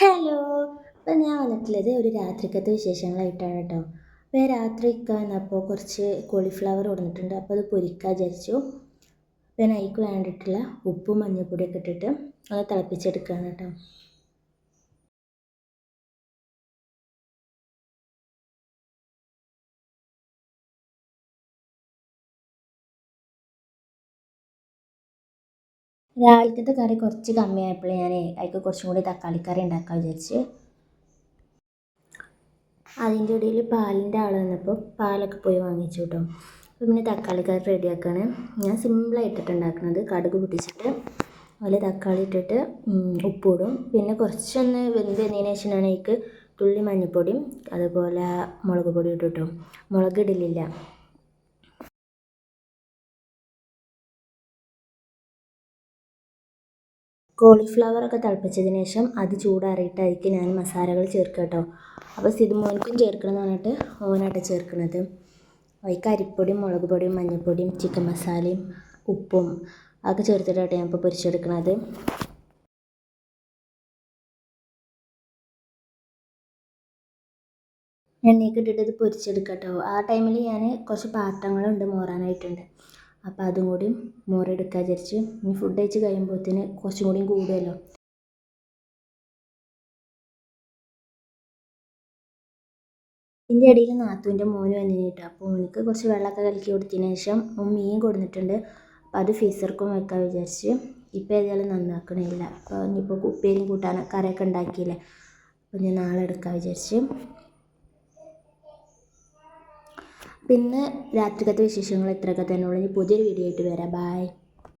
Hello അപ്പം ഞാൻ വന്നിട്ടുള്ളത് ഒരു രാത്രിക്കത്തെ വിശേഷങ്ങളായിട്ടാണ് കേട്ടോ. അപ്പോൾ രാത്രിക്ക് അപ്പോൾ കുറച്ച് കോളിഫ്ലവർ കൊടുത്തിട്ടുണ്ട്. അപ്പോൾ അത് പൊരിക്കാൻ വിചാരിച്ചു. പിന്നെ അതിക്ക് വേണ്ടിയിട്ടുള്ള ഉപ്പും മഞ്ഞൾപ്പൊടിയൊക്കെ ഇട്ടിട്ട് അത് തിളപ്പിച്ചെടുക്കുകയാണ് കേട്ടോ. രാവിലത്തെ കറി കുറച്ച് കമ്മിയായപ്പോൾ ഞാൻ അതിക്ക് കുറച്ചും കൂടി തക്കാളിക്കറി ഉണ്ടാക്കാൻ വിചാരിച്ച്. അതിന്റെ ഇടയിൽ പാലിന്റെ ആൾ വന്നപ്പോൾ പാലൊക്കെ പോയി വാങ്ങിച്ചു കേട്ടോ അപ്പോൾ പിന്നെ തക്കാളി തക്കാളിക്കറി റെഡിയാക്കാണ്. ഞാൻ സിമ്പിളായിട്ടിട്ട് ഉണ്ടാക്കുന്നത് കടുക് പൊട്ടിച്ചിട്ട് അതിൽ തക്കാളി ഇട്ടിട്ട് ഉപ്പിടും. പിന്നെ കുറച്ചൊന്ന് വെന്ത് വന്നതിന് ശേഷമാണ് എനിക്ക് തുള്ളി മഞ്ഞൾപ്പൊടിയും അതുപോലെ മുളക് പൊടി ഇട്ടിട്ടും. മുളക് ഇടലില്ല. കോളിഫ്ലവറൊക്കെ തിളപ്പിച്ചതിന് ശേഷം അത് ചൂടാറിയിട്ടായിരിക്കും ഞാൻ മസാലകൾ ചേർക്കുക കേട്ടോ. അപ്പോൾ സിതുമോനിക്കും ചേർക്കണം എന്ന് പറഞ്ഞിട്ട് ഓനായിട്ട് ചേർക്കുന്നത്. അതിക്ക് അരിപ്പൊടിയും മുളക് പൊടിയും മഞ്ഞൾപ്പൊടിയും ചിക്കൻ മസാലയും ഉപ്പും അതൊക്കെ ചേർത്തിട്ടാണ് ഞാൻ ഇപ്പോൾ പൊരിച്ചെടുക്കുന്നത് എണ്ണയൊക്കെ ഇട്ടിട്ട് ഇത് പൊരിച്ചെടുക്കാം കേട്ടോ. ആ ടൈമിൽ ഞാൻ കുറച്ച് പാത്രങ്ങളുണ്ട് മോറാനായിട്ടുണ്ട്. അപ്പോൾ അതും കൂടി മോരെടുക്കാൻ വിചാരിച്ച്. ഇനി ഫുഡ് കഴിച്ച് കഴിയുമ്പോഴത്തേന് കുറച്ചും കൂടി കൂടുമല്ലോ ഇതിന്റെ ഇടയിൽ നാത്തൂന്റെ മോന് വന്നിന് കേട്ടോ അപ്പോൾ ഓനിക്ക് കുറച്ച് വെള്ളമൊക്കെ കലക്കി കൊടുത്തതിന് ശേഷം മീൻ കൊടുത്തിട്ടുണ്ട് അപ്പോൾ അത് ഫീസർക്കും വെക്കാൻ വിചാരിച്ച്. ഇപ്പോൾ ഏതായാലും നന്നാക്കണില്ല. അപ്പോൾ ഇനിയിപ്പോൾ ഉപ്പേരിയും കൂട്ടാൻ കറിയൊക്കെ ഉണ്ടാക്കിയില്ലേ? അപ്പോൾ ഞാൻ നാളെ എടുക്കാൻ വിചാരിച്ച്. പിന്നെ രാത്രിക്കത്തെ വിശേഷങ്ങൾ ഇത്രയൊക്കെ തന്നെ ഉള്ളൂ. ഇനി പുതിയൊരു വീഡിയോ ആയിട്ട് വരാം. ബായ്